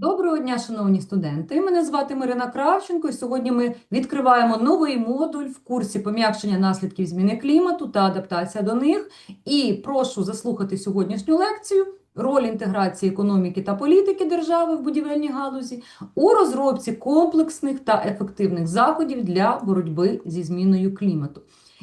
Доброго дня, шановні студенти. Мене звати Марина Кравченко, і сьогодні ми відкриваємо новий модуль в курсі пом'якшення наслідків зміни клімату та адаптація до них. І прошу заслухати сьогоднішню лекцію роль інтеграції економіки та політики держави в будівельній галузі у розробці комплексних та ефективних заходів для боротьби зі зміною клімату.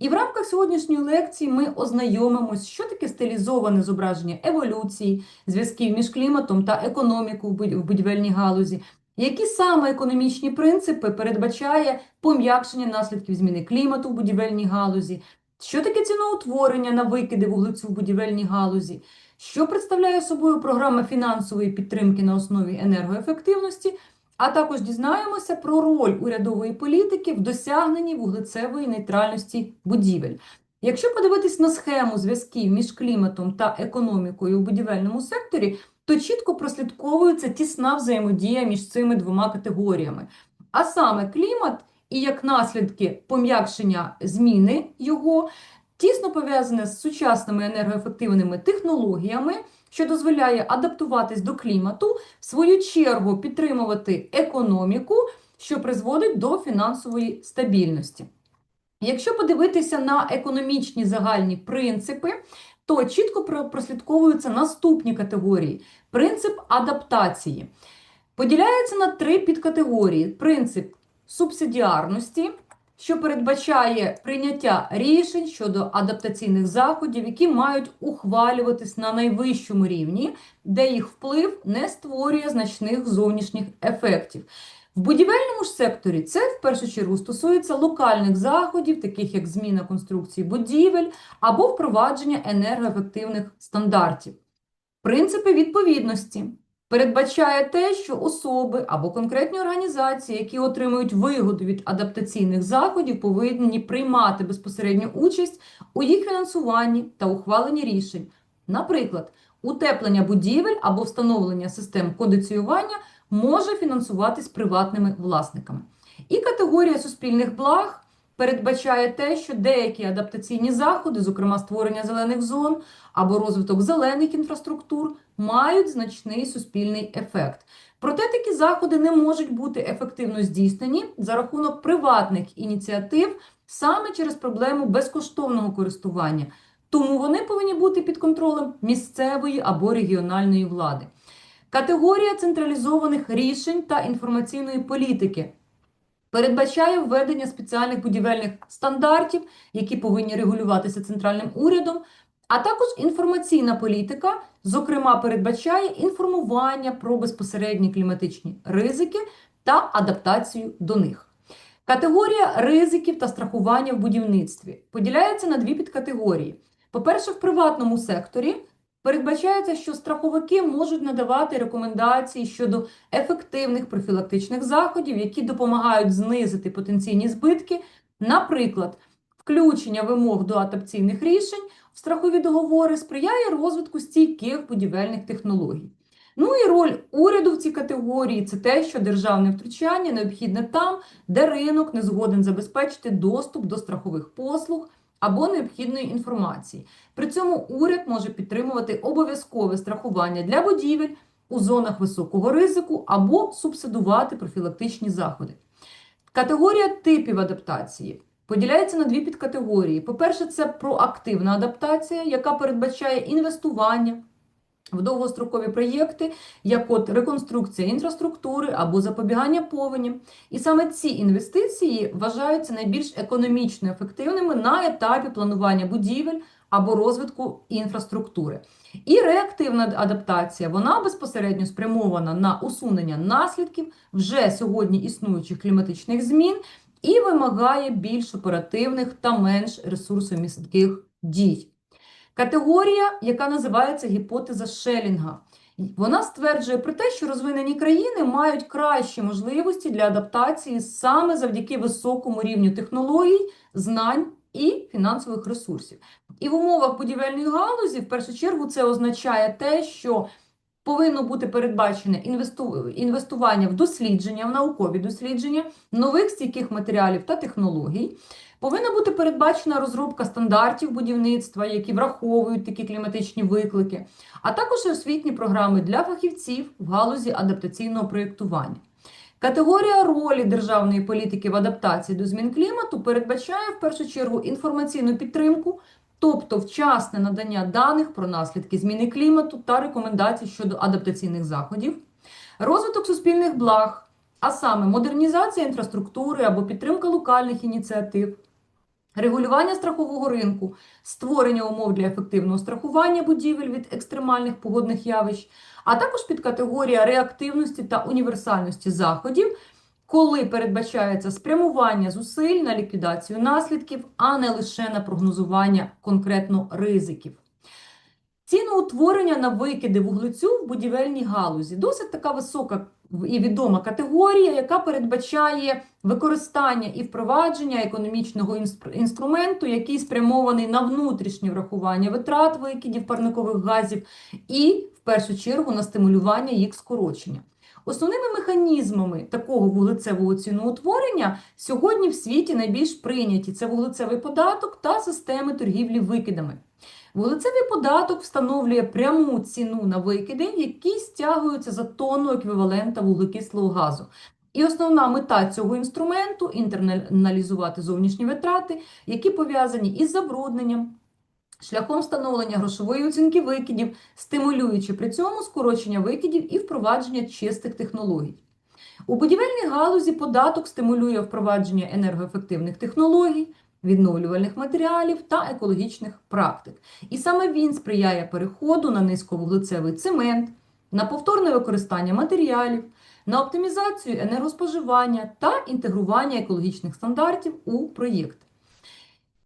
І в рамках сьогоднішньої лекції ми ознайомимось, що таке стилізоване зображення еволюції, зв'язків між кліматом та економікою в будівельній галузі, які саме економічні принципи передбачає пом'якшення наслідків зміни клімату в будівельній галузі, що таке ціноутворення на викиди вуглецю в будівельній галузі, що представляє собою програма фінансової підтримки на основі енергоефективності а також дізнаємося про роль урядової політики в досягненні вуглецевої нейтральності будівель. Якщо подивитись на схему зв'язків між кліматом та економікою у будівельному секторі, то чітко прослідковується тісна взаємодія між цими двома категоріями. А саме клімат і як наслідки пом'якшення зміни його тісно пов'язане з сучасними енергоефективними технологіями що дозволяє адаптуватись до клімату, в свою чергу підтримувати економіку, що призводить до фінансової стабільності. Якщо подивитися на економічні загальні принципи, то чітко прослідковуються наступні категорії: принцип адаптації. Поділяється на три підкатегорії: принцип субсидіарності що передбачає прийняття рішень щодо адаптаційних заходів, які мають ухвалюватись на найвищому рівні, де їх вплив не створює значних зовнішніх ефектів. В будівельному ж секторі це в першу чергу стосується локальних заходів, таких як зміна конструкції будівель або впровадження енергоефективних стандартів. Принципи відповідності передбачає те, що особи або конкретні організації, які отримують вигоду від адаптаційних заходів, повинні приймати безпосередню участь у їх фінансуванні та ухваленні рішень. Наприклад, утеплення будівель або встановлення систем кондиціювання може фінансуватись приватними власниками. І категорія суспільних благ передбачає те, що деякі адаптаційні заходи, зокрема створення зелених зон або розвиток зелених інфраструктур, мають значний суспільний ефект. Проте такі заходи не можуть бути ефективно здійснені за рахунок приватних ініціатив саме через проблему безкоштовного користування. Тому вони повинні бути під контролем місцевої або регіональної влади. Категорія централізованих рішень та інформаційної політики передбачає введення спеціальних будівельних стандартів, які повинні регулюватися центральним урядом, а також інформаційна політика, зокрема, передбачає інформування про безпосередні кліматичні ризики та адаптацію до них. Категорія ризиків та страхування в будівництві поділяється на дві підкатегорії. По-перше, в приватному секторі передбачається, що страховики можуть надавати рекомендації щодо ефективних профілактичних заходів, які допомагають знизити потенційні збитки, наприклад, включення вимог до адаптаційних рішень в страхові договори сприяє розвитку стійких будівельних технологій. Ну і роль уряду в цій категорії це те, що державне втручання необхідне там, де ринок не згоден забезпечити доступ до страхових послуг або необхідної інформації. При цьому уряд може підтримувати обов'язкове страхування для будівель у зонах високого ризику або субсидувати профілактичні заходи. Категорія типів адаптації поділяється на дві підкатегорії. По-перше, це проактивна адаптація, яка передбачає інвестування в довгострокові проєкти, як от реконструкція інфраструктури або запобігання повеням. І саме ці інвестиції вважаються найбільш економічно ефективними на етапі планування будівель або розвитку інфраструктури. І реактивна адаптація вона безпосередньо спрямована на усунення наслідків вже сьогодні існуючих кліматичних змін і вимагає більш оперативних та менш ресурсомістких дій. Категорія, яка називається гіпотеза Шелінга. Вона стверджує про те, що розвинені країни мають кращі можливості для адаптації саме завдяки високому рівню технологій, знань і фінансових ресурсів. І в умовах будівельної галузі, в першу чергу, це означає те, що Повинно бути передбачене інвестування в дослідження, в наукові дослідження нових стійких матеріалів та технологій. Повинна бути передбачена розробка стандартів будівництва, які враховують такі кліматичні виклики, а також освітні програми для фахівців в галузі адаптаційного проєктування. Категорія ролі державної політики в адаптації до змін клімату передбачає в першу чергу інформаційну підтримку, тобто вчасне надання даних про наслідки зміни клімату та рекомендацій щодо адаптаційних заходів, розвиток суспільних благ, а саме модернізація інфраструктури або підтримка локальних ініціатив, регулювання страхового ринку, створення умов для ефективного страхування будівель від екстремальних погодних явищ, а також підкатегорія реактивності та універсальності заходів, коли передбачається спрямування зусиль на ліквідацію наслідків, а не лише на прогнозування конкретно ризиків. Ціноутворення на викиди вуглецю в будівельній галузі досить така висока і відома категорія, яка передбачає використання і впровадження економічного інстр- інструменту, який спрямований на внутрішнє врахування витрат викидів парникових газів і, в першу чергу, на стимулювання їх скорочення. Основними механізмами такого вуглецевого ціноутворення сьогодні в світі найбільш прийняті це вуглецевий податок та системи торгівлі викидами. Вуглецевий податок встановлює пряму ціну на викиди, які стягуються за тонну еквівалента вуглекислого газу. І основна мета цього інструменту інтерналізувати зовнішні витрати, які пов'язані із забрудненням, шляхом встановлення грошової оцінки викидів, стимулюючи при цьому скорочення викидів і впровадження чистих технологій. У будівельній галузі податок стимулює впровадження енергоефективних технологій, відновлювальних матеріалів та екологічних практик. І саме він сприяє переходу на низьковуглецевий цемент, на повторне використання матеріалів, на оптимізацію енергоспоживання та інтегрування екологічних стандартів у проєкт.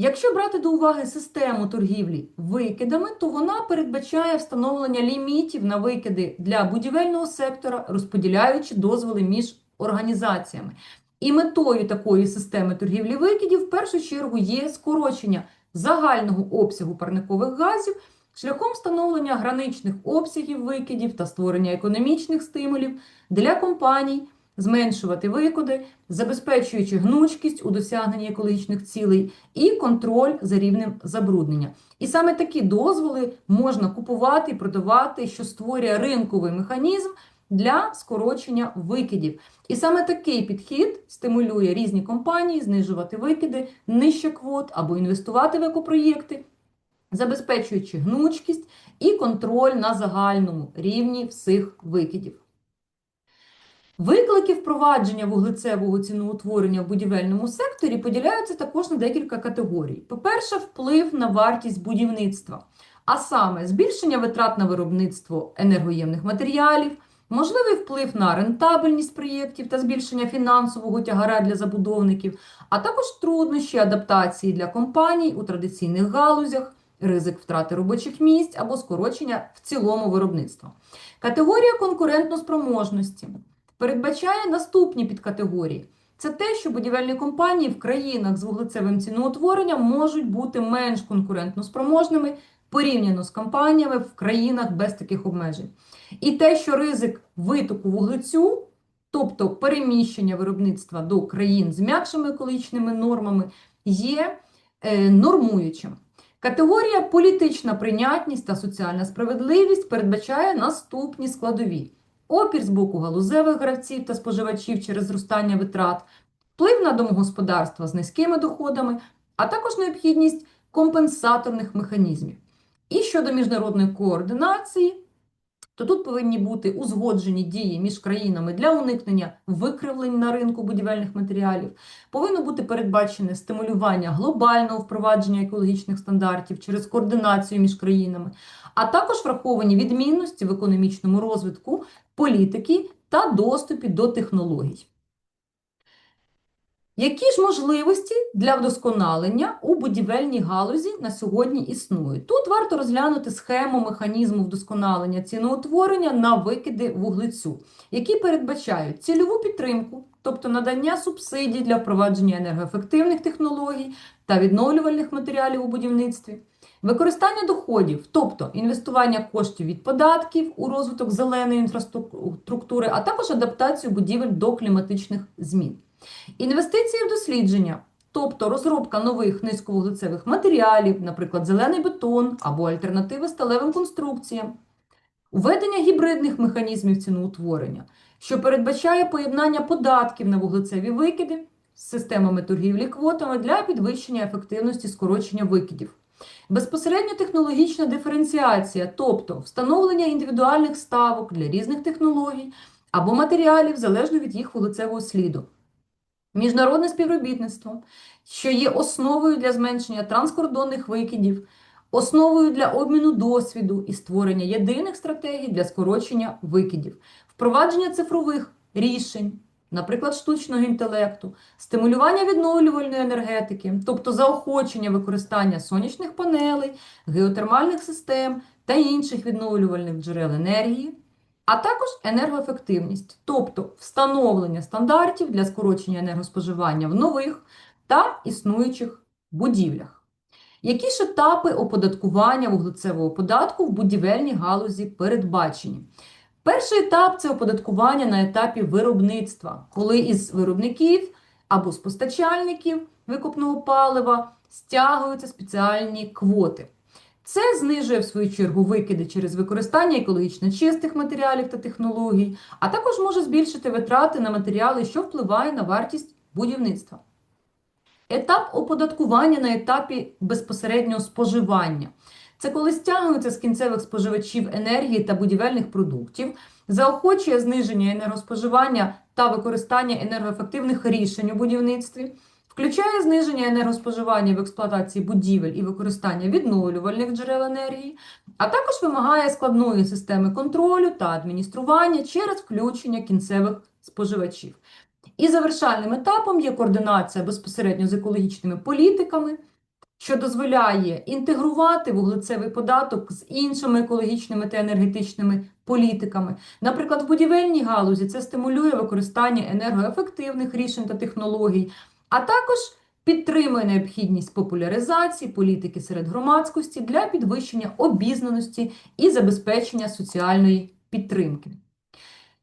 Якщо брати до уваги систему торгівлі викидами, то вона передбачає встановлення лімітів на викиди для будівельного сектора, розподіляючи дозволи між організаціями. І метою такої системи торгівлі викидів в першу чергу є скорочення загального обсягу парникових газів шляхом встановлення граничних обсягів викидів та створення економічних стимулів для компаній зменшувати викиди, забезпечуючи гнучкість у досягненні екологічних цілей і контроль за рівнем забруднення. І саме такі дозволи можна купувати і продавати, що створює ринковий механізм для скорочення викидів. І саме такий підхід стимулює різні компанії знижувати викиди нижче квот або інвестувати в екопроєкти, забезпечуючи гнучкість і контроль на загальному рівні всіх викидів. Виклики впровадження вуглецевого ціноутворення в будівельному секторі поділяються також на декілька категорій. По-перше, вплив на вартість будівництва, а саме збільшення витрат на виробництво енергоємних матеріалів, можливий вплив на рентабельність проєктів та збільшення фінансового тягара для забудовників, а також труднощі адаптації для компаній у традиційних галузях, ризик втрати робочих місць або скорочення в цілому виробництва. Категорія конкурентноспроможності передбачає наступні підкатегорії. Це те, що будівельні компанії в країнах з вуглецевим ціноутворенням можуть бути менш конкурентноспроможними порівняно з компаніями в країнах без таких обмежень. І те, що ризик витоку вуглецю, тобто переміщення виробництва до країн з м'якшими екологічними нормами, є е, нормуючим. Категорія політична прийнятність та соціальна справедливість передбачає наступні складові: опір з боку галузевих гравців та споживачів через зростання витрат, вплив на домогосподарства з низькими доходами, а також необхідність компенсаторних механізмів. І щодо міжнародної координації, то тут повинні бути узгоджені дії між країнами для уникнення викривлень на ринку будівельних матеріалів. Повинно бути передбачене стимулювання глобального впровадження екологічних стандартів через координацію між країнами, а також враховані відмінності в економічному розвитку політики та доступі до технологій. Які ж можливості для вдосконалення у будівельній галузі на сьогодні існують? Тут варто розглянути схему механізму вдосконалення ціноутворення на викиди вуглецю, які передбачають цільову підтримку, тобто надання субсидій для впровадження енергоефективних технологій та відновлювальних матеріалів у будівництві, Використання доходів, тобто інвестування коштів від податків у розвиток зеленої інфраструктури, а також адаптацію будівель до кліматичних змін. Інвестиції в дослідження, тобто розробка нових низьковуглецевих матеріалів, наприклад, зелений бетон або альтернативи сталевим конструкціям. Введення гібридних механізмів ціноутворення, що передбачає поєднання податків на вуглецеві викиди з системами торгівлі квотами для підвищення ефективності скорочення викидів. Безпосередньо технологічна диференціація, тобто встановлення індивідуальних ставок для різних технологій або матеріалів залежно від їх вуглецевого сліду. Міжнародне співробітництво, що є основою для зменшення транскордонних викидів, основою для обміну досвіду і створення єдиних стратегій для скорочення викидів, впровадження цифрових рішень, наприклад, штучного інтелекту, стимулювання відновлювальної енергетики, тобто заохочення використання сонячних панелей, геотермальних систем та інших відновлювальних джерел енергії. А також енергоефективність, тобто встановлення стандартів для скорочення енергоспоживання в нових та існуючих будівлях. Які ж етапи оподаткування вуглецевого податку в будівельній галузі передбачені? Перший етап це оподаткування на етапі виробництва, коли із виробників або з постачальників викопного палива стягуються спеціальні квоти. Це знижує, в свою чергу, викиди через використання екологічно чистих матеріалів та технологій, а також може збільшити витрати на матеріали, що впливає на вартість будівництва. Етап оподаткування на етапі безпосереднього споживання. Це коли стягуються з кінцевих споживачів енергії та будівельних продуктів, заохочує зниження енергоспоживання та використання енергоефективних рішень у будівництві, включає зниження енергоспоживання в експлуатації будівель і використання відновлювальних джерел енергії, а також вимагає складної системи контролю та адміністрування через включення кінцевих споживачів. І завершальним етапом є координація безпосередньо з екологічними політиками, що дозволяє інтегрувати вуглецевий податок з іншими екологічними та енергетичними політиками. Наприклад, в будівельній галузі це стимулює використання енергоефективних рішень та технологій, а також підтримує необхідність популяризації політики серед громадськості для підвищення обізнаності і забезпечення соціальної підтримки.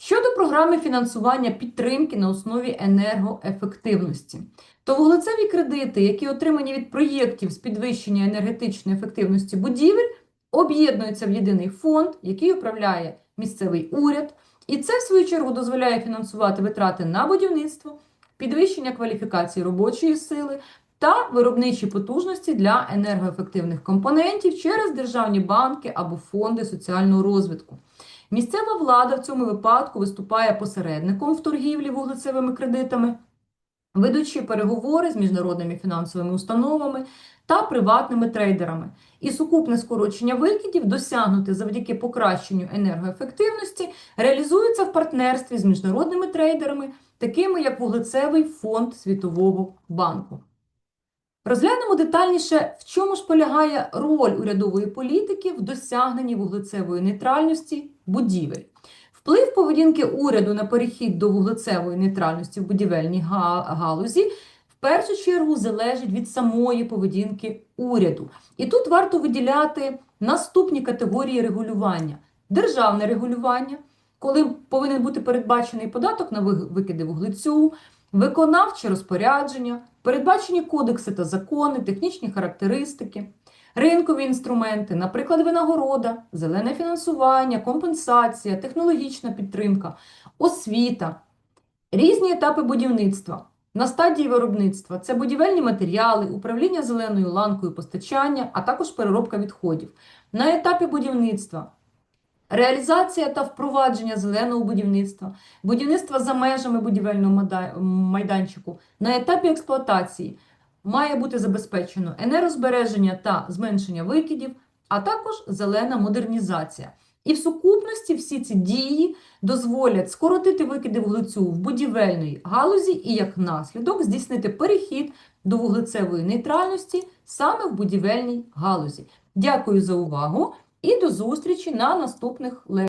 Щодо програми фінансування підтримки на основі енергоефективності, то вуглецеві кредити, які отримані від проєктів з підвищення енергетичної ефективності будівель, об'єднуються в єдиний фонд, який управляє місцевий уряд, і це, в свою чергу, дозволяє фінансувати витрати на будівництво, підвищення кваліфікації робочої сили та виробничі потужності для енергоефективних компонентів через державні банки або фонди соціального розвитку. Місцева влада в цьому випадку виступає посередником в торгівлі вуглецевими кредитами, ведучи переговори з міжнародними фінансовими установами та приватними трейдерами. І сукупне скорочення викидів, досягнуте завдяки покращенню енергоефективності, реалізується в партнерстві з міжнародними трейдерами, такими як Вуглецевий фонд Світового банку. Розглянемо детальніше, в чому ж полягає роль урядової політики в досягненні вуглецевої нейтральності будівель. Вплив поведінки уряду на перехід до вуглецевої нейтральності в будівельній галузі в першу чергу залежить від самої поведінки уряду. І тут варто виділяти наступні категорії регулювання: державне регулювання, коли повинен бути передбачений податок на викиди вуглецю, виконавче розпорядження, передбачені кодекси та закони, технічні характеристики, ринкові інструменти, наприклад, винагорода, зелене фінансування, компенсація, технологічна підтримка, освіта, різні етапи будівництва. На стадії виробництва це будівельні матеріали, управління зеленою ланкою постачання, а також переробка відходів. На етапі будівництва Реалізація та впровадження зеленого будівництва, будівництва за межами будівельного майданчику на етапі експлуатації має бути забезпечено енергозбереження та зменшення викидів, а також зелена модернізація. І в сукупності всі ці дії дозволять скоротити викиди вуглецю в будівельній галузі і як наслідок здійснити перехід до вуглецевої нейтральності саме в будівельній галузі. Дякую за увагу! І до зустрічі на наступних лекціях.